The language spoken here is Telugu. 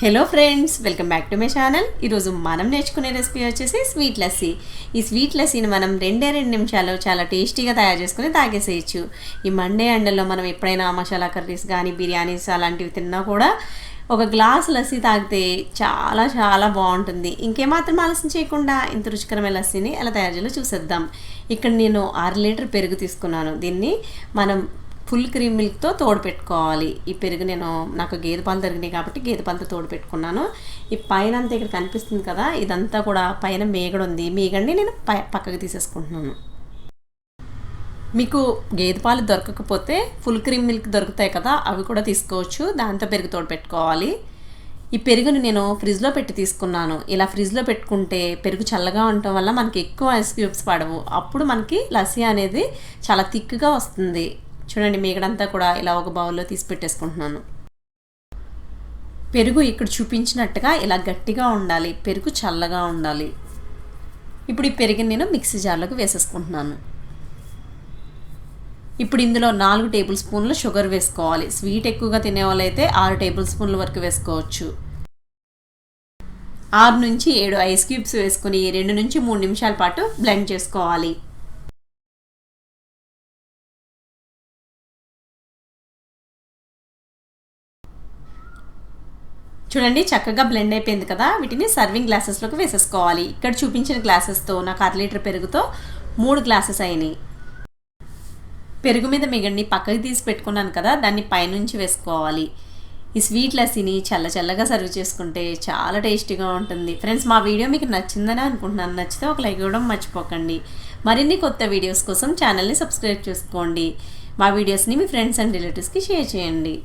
Hello friends welcome back to my channel ఈరోజు మనం నేర్చుకునే రెసిపీ వచ్చేసి స్వీట్ లస్సీ ఈ స్వీట్ లస్సీని మనం రెండే రెండు నిమిషాలు చాలా టేస్టీగా తయారు చేసుకుని తాగేసేయచ్చు. ఈ మండే అండల్లో మనం ఎప్పుడైనా మసాలా కర్రీస్ కానీ బిర్యానీస్ అలాంటివి తిన్నా కూడా ఒక గ్లాస్ లస్సీ తాగితే చాలా చాలా బాగుంటుంది. ఇంకేమాత్రం ఆలస్యం చేయకుండా ఇంత రుచికరమైన లస్సీని ఎలా తయారు చేయాలో చూసేద్దాం. ఇక్కడ నేను ఆరు లీటర్ పెరుగు తీసుకున్నాను. దీన్ని మనం ఫుల్ క్రీమ్ మిల్క్తో తోడు పెట్టుకోవాలి. ఈ పెరుగు నేను నాకు గేదె పాలు దొరికినాయి కాబట్టి గేదె పాలతో తోడు పెట్టుకున్నాను. ఈ పైన అంతా ఇక్కడ కనిపిస్తుంది కదా ఇదంతా కూడా పైన మేగడ ఉంది. మేగడిని నేను పై పక్కకు తీసేసుకుంటున్నాను. మీకు గేదె పాలు దొరకకపోతే ఫుల్ క్రీమ్ మిల్క్ దొరుకుతాయి కదా అవి కూడా తీసుకోవచ్చు. దాంతో పెరుగు తోడు పెట్టుకోవాలి. ఈ పెరుగుని నేను ఫ్రిడ్జ్లో పెట్టి తీసుకున్నాను. ఇలా ఫ్రిడ్జ్లో పెట్టుకుంటే పెరుగు చల్లగా ఉండటం వల్ల మనకి ఎక్కువ ఐస్ క్యూబ్స్ పడవు. అప్పుడు మనకి లస్సీ అనేది చాలా థిక్గా వస్తుంది. చూడండి మీగడంతా కూడా ఇలా ఒక బౌల్లో తీసి పెట్టేసుకుంటున్నాను. పెరుగు ఇక్కడ చూపించినట్టుగా ఇలా గట్టిగా ఉండాలి. పెరుగు చల్లగా ఉండాలి. ఇప్పుడు ఈ పెరుగుని నేను మిక్సీ జార్లోకి వేసేసుకుంటున్నాను. ఇప్పుడు ఇందులో నాలుగు టేబుల్ స్పూన్ల షుగర్ వేసుకోవాలి. స్వీట్ ఎక్కువగా తినే వాళ్ళైతే ఆరు టేబుల్ స్పూన్ల వరకు వేసుకోవచ్చు. ఆరు నుంచి ఏడు ఐస్ క్యూబ్స్ వేసుకుని రెండు నుంచి మూడు నిమిషాల పాటు బ్లెండ్ చేసుకోవాలి. చూడండి చక్కగా బ్లెండ్ అయిపోయింది కదా. వీటిని సర్వింగ్ గ్లాసెస్లోకి వేసేసుకోవాలి. ఇక్కడ చూపించిన గ్లాసెస్తో నాకు అర లీటర్ పెరుగుతో మూడు గ్లాసెస్ అయినాయి. పెరుగు మీద మిగడిని పక్కకి తీసి పెట్టుకున్నాను కదా దాన్ని పైనుంచి వేసుకోవాలి. ఈ స్వీట్ లస్సీని చల్ల చల్లగా సర్వ్ చేసుకుంటే చాలా టేస్టీగా ఉంటుంది. ఫ్రెండ్స్ మా వీడియో మీకు నచ్చిందని అనుకుంటున్నాను. నచ్చితే ఒక లైక్ ఇవ్వడం మర్చిపోకండి. మరిన్ని కొత్త వీడియోస్ కోసం ఛానల్ని సబ్స్క్రైబ్ చేసుకోండి. మా వీడియోస్ని మీ ఫ్రెండ్స్ అండ్ రిలేటివ్స్కి షేర్ చేయండి.